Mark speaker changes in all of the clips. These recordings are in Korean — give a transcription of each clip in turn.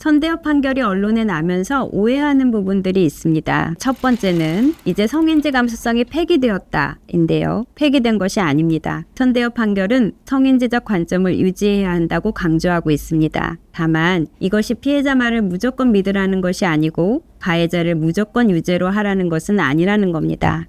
Speaker 1: 선대협 판결이 언론에 나면서 오해하는 부분들이 있습니다. 첫 번째는 이제 성인지 감수성이 폐기되었다인데요. 폐기된 것이 아닙니다. 선대협 판결은 성인지적 관점을 유지해야 한다고 강조하고 있습니다. 다만 이것이 피해자 말을 무조건 믿으라는 것이 아니고 가해자를 무조건 유죄로 하라는 것은 아니라는 겁니다.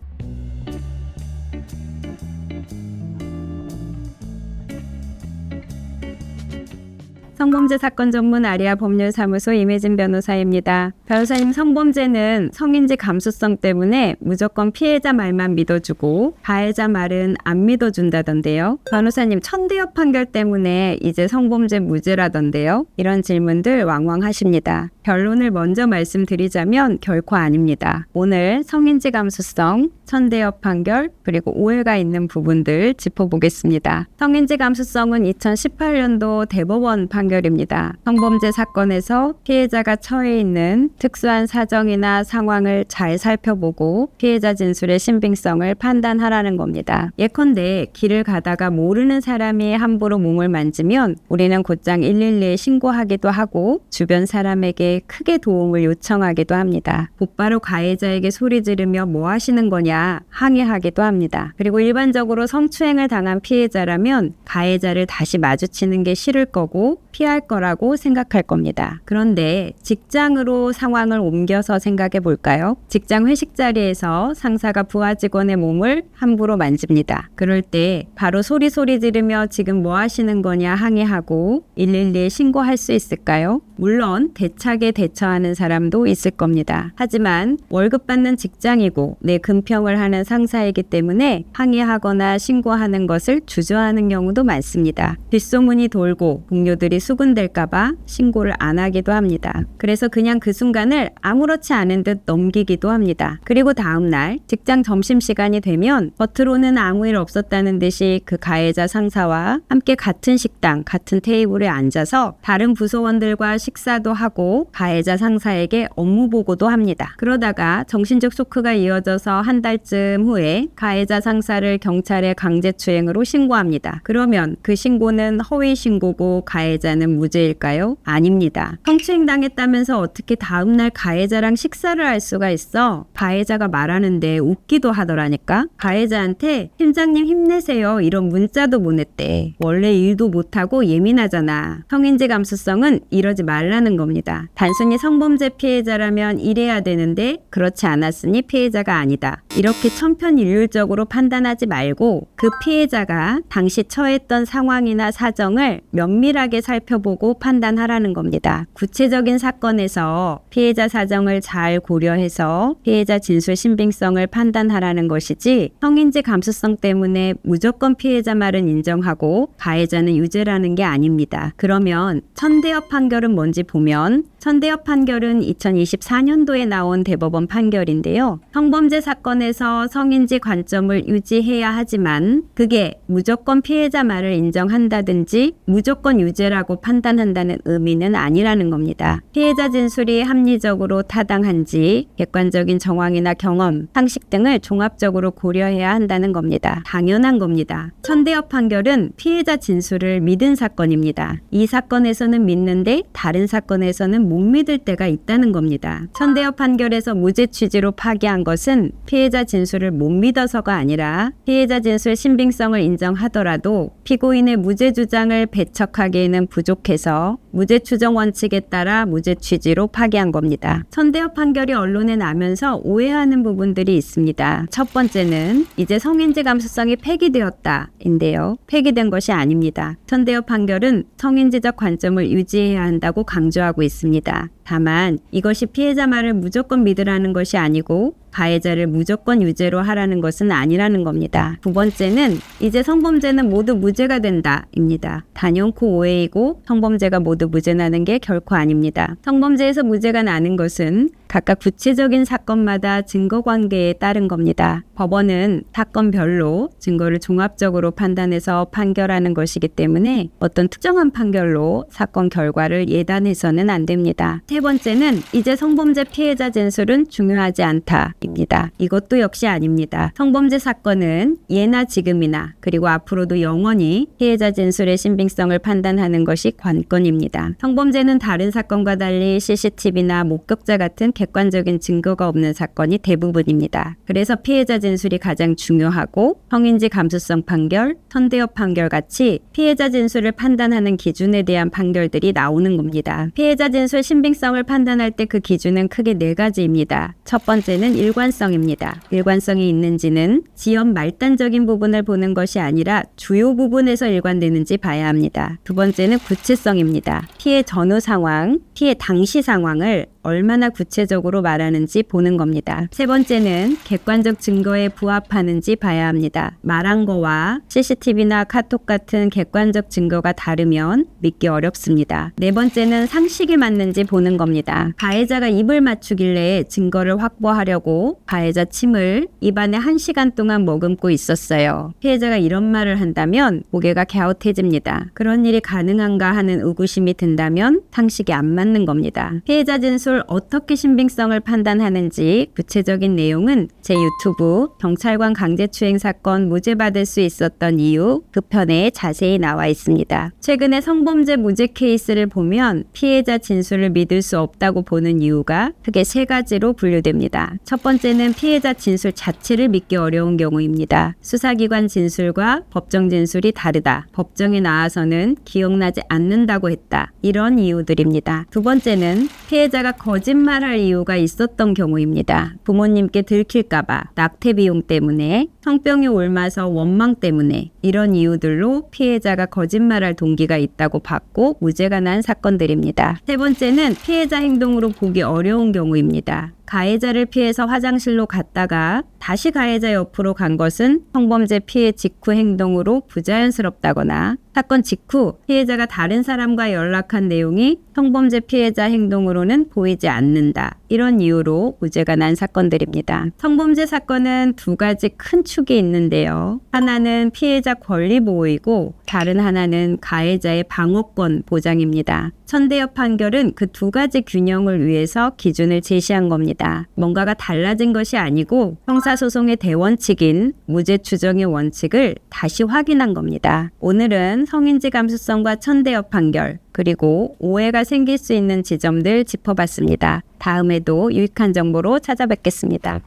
Speaker 1: 성범죄 사건 전문 아리아 법률사무소 임혜진 변호사입니다. 변호사님, 성범죄는 성인지 감수성 때문에 무조건 피해자 말만 믿어주고 가해자 말은 안 믿어준다던데요. 변호사님, 천대협 판결 때문에 이제 성범죄 무죄라던데요. 이런 질문들 왕왕 하십니다. 결론을 먼저 말씀드리자면 결코 아닙니다. 오늘 성인지 감수성, 천대협 판결, 그리고 오해가 있는 부분들 짚어보겠습니다. 성인지 감수성은 2018년도 대법원 판결입니다. 성범죄 사건에서 피해자가 처해 있는 특수한 사정이나 상황을 잘 살펴보고 피해자 진술의 신빙성을 판단하라는 겁니다. 예컨대 길을 가다가 모르는 사람이 함부로 몸을 만지면 우리는 곧장 112에 신고하기도 하고 주변 사람에게 크게 도움을 요청하기도 합니다. 곧바로 가해자에게 소리 지르며 뭐 하시는 거냐 항의하기도 합니다. 그리고 일반적으로 성추행을 당한 피해자라면 가해자를 다시 마주치는 게 싫을 거고 피할 거라고 생각할 겁니다. 그런데 직장으로 상황을 옮겨서 생각해 볼까요? 직장 회식 자리에서 상사가 부하 직원의 몸을 함부로 만집니다. 그럴 때 바로 소리 소리 지르며 지금 뭐 하시는 거냐 항의하고 112에 신고할 수 있을까요? 물론 대차게 대처하는 사람도 있을 겁니다. 하지만 월급 받는 직장이고 내 금평을 하는 상사이기 때문에 항의하거나 신고하는 것을 주저하는 경우도 많습니다. 뒷소문이 돌고 동료들이 수군될까봐 신고를 안 하기도 합니다. 그래서 그냥 그 순간을 아무렇지 않은 듯 넘기기도 합니다. 그리고 다음날 직장 점심시간이 되면 겉으로는 아무 일 없었다는 듯이 그 가해자 상사와 함께 같은 식당, 같은 테이블에 앉아서 다른 부서원들과 식사도 하고 가해자 상사에게 업무 보고도 합니다. 그러다가 정신적 쇼크가 이어져서 한 달쯤 후에 가해자 상사를 경찰에 강제추행으로 신고합니다. 그러면 그 신고는 허위 신고고 가해자는 무죄일까요? 아닙니다. 성추행 당했다면서 어떻게 다음날 가해자랑 식사를 할 수가 있어? 가해자가 말하는데 웃기도 하더라니까? 가해자한테 팀장님 힘내세요 이런 문자도 보냈대. 원래 일도 못하고 예민하잖아. 성인지 감수성은 이러지 말라는 겁니다. 단순히 성범죄 피해자라면 이래야 되는데 그렇지 않았으니 피해자가 아니다. 이렇게 천편일률적으로 판단하지 말고 그 피해자가 당시 처했던 상황이나 사정을 면밀하게 살펴보고 판단하라는 겁니다. 구체적인 사건에서 피해자 사정을 잘 고려해서 피해자 진술 신빙성을 판단하라는 것이지 성인지 감수성 때문에 무조건 피해자 말은 인정하고 가해자는 유죄라는 게 아닙니다. 그러면 천대협 판결은 뭔지 보면 천대협 판결은 2024년도에 나온 대법원 판결인데요. 성범죄 사건에서 성인지 관점을 유지해야 하지만 그게 무조건 피해자 말을 인정한다든지 무조건 유죄라고 판단한다는 의미는 아니라는 겁니다. 피해자 진술이 합리적으로 타당한지 객관적인 정황이나 경험, 상식 등을 종합적으로 고려해야 한다는 겁니다. 당연한 겁니다. 천대협 판결은 피해자 진술을 믿은 사건입니다. 이 사건에서는 믿는데 다른 사건에서는 못 믿을 때가 있다는 겁니다. 천대협 판결에서 무죄 취지로 파기한 것은 피해자 진술을 못 믿어서가 아니라 피해자 진술 신빙성을 인정하더라도 피고인의 무죄 주장을 배척하기에는 부족해서 무죄 추정 원칙에 따라 무죄 취지로 파기한 겁니다. 천대협 판결이 언론에 나면서 오해하는 부분들이 있습니다. 첫 번째는 이제 성인지 감수성이 폐기되었다인데요. 폐기된 것이 아닙니다. 천대협 판결은 성인지적 관점을 유지해야 한다고 강조하고 있습니다. 다만 이것이 피해자 말을 무조건 믿으라는 것이 아니고 가해자를 무조건 유죄로 하라는 것은 아니라는 겁니다. 두 번째는 이제 성범죄는 모두 무죄가 된다입니다. 단연코 오해이고 성범죄가 모두 무죄 나는 게 결코 아닙니다. 성범죄에서 무죄가 나는 것은 각각 구체적인 사건마다 증거 관계에 따른 겁니다. 법원은 사건별로 증거를 종합적으로 판단해서 판결하는 것이기 때문에 어떤 특정한 판결로 사건 결과를 예단해서는 안 됩니다. 세 번째는 이제 성범죄 피해자 진술은 중요하지 않다 입니다. 이것도 역시 아닙니다. 성범죄 사건은 예나 지금이나 그리고 앞으로도 영원히 피해자 진술의 신빙성을 판단하는 것이 관건입니다. 성범죄는 다른 사건과 달리 CCTV나 목격자 같은 객관적인 증거가 없는 사건이 대부분입니다. 그래서 피해자 진술이 가장 중요하고 성인지 감수성 판결, 선대협 판결 같이 피해자 진술을 판단하는 기준에 대한 판결들이 나오는 겁니다. 피해자 진술 신빙성을 판단할 때 그 기준은 크게 네 가지입니다. 첫 번째는 일관성입니다. 일관성이 있는지는 지연 말단적인 부분을 보는 것이 아니라 주요 부분에서 일관되는지 봐야 합니다. 두 번째는 구체성입니다. 피해 전후 상황, 피해 당시 상황을 얼마나 구체적으로 말하는지 보는 겁니다. 세 번째는 객관적 증거에 부합하는지 봐야 합니다. 말한 거와 CCTV나 카톡 같은 객관적 증거가 다르면 믿기 어렵습니다. 네 번째는 상식이 맞는지 보는 겁니다. 가해자가 입을 맞추길래 증거를 확보하려고 가해자 침을 입안에 한 시간 동안 머금고 있었어요. 피해자가 이런 말을 한다면 고개가 갸웃해집니다. 그런 일이 가능한가 하는 의구심이 든다면 상식이 안 맞는 겁니다. 피해자 진술 어떻게 신빙성을 판단하는지 구체적인 내용은 제 유튜브 경찰관 강제추행 사건 무죄 받을 수 있었던 이유 그 편에 자세히 나와 있습니다. 최근에 성범죄 무죄 케이스를 보면 피해자 진술을 믿을 수 없다고 보는 이유가 크게 세 가지로 분류됩니다. 첫 번째는 피해자 진술 자체를 믿기 어려운 경우입니다. 수사기관 진술과 법정 진술이 다르다. 법정에 나와서는 기억나지 않는다고 했다. 이런 이유들입니다. 두 번째는 피해자가 거짓말할 이유가 있었던 경우입니다. 부모님께 들킬까봐, 낙태 비용 때문에, 성병이 옮아서 원망 때문에 이런 이유들로 피해자가 거짓말할 동기가 있다고 받고 무죄가 난 사건들입니다. 세 번째는 피해자 행동으로 보기 어려운 경우입니다. 가해자를 피해서 화장실로 갔다가 다시 가해자 옆으로 간 것은 성범죄 피해 직후 행동으로 부자연스럽다거나 사건 직후 피해자가 다른 사람과 연락한 내용이 성범죄 피해자 행동으로는 보이지 않는다. 이런 이유로 무죄가 난 사건들입니다. 성범죄 사건은 두 가지 큰 축이 있는데요. 하나는 피해자 권리 보호이고 다른 하나는 가해자의 방어권 보장입니다. 천대협 판결은 그 두 가지 균형을 위해서 기준을 제시한 겁니다. 뭔가가 달라진 것이 아니고 형사소송의 대원칙인 무죄 추정의 원칙을 다시 확인한 겁니다. 오늘은 성인지 감수성과 천대협 판결 그리고 오해가 생길 수 있는 지점들 짚어봤습니다. 다음에도 유익한 정보로 찾아뵙겠습니다.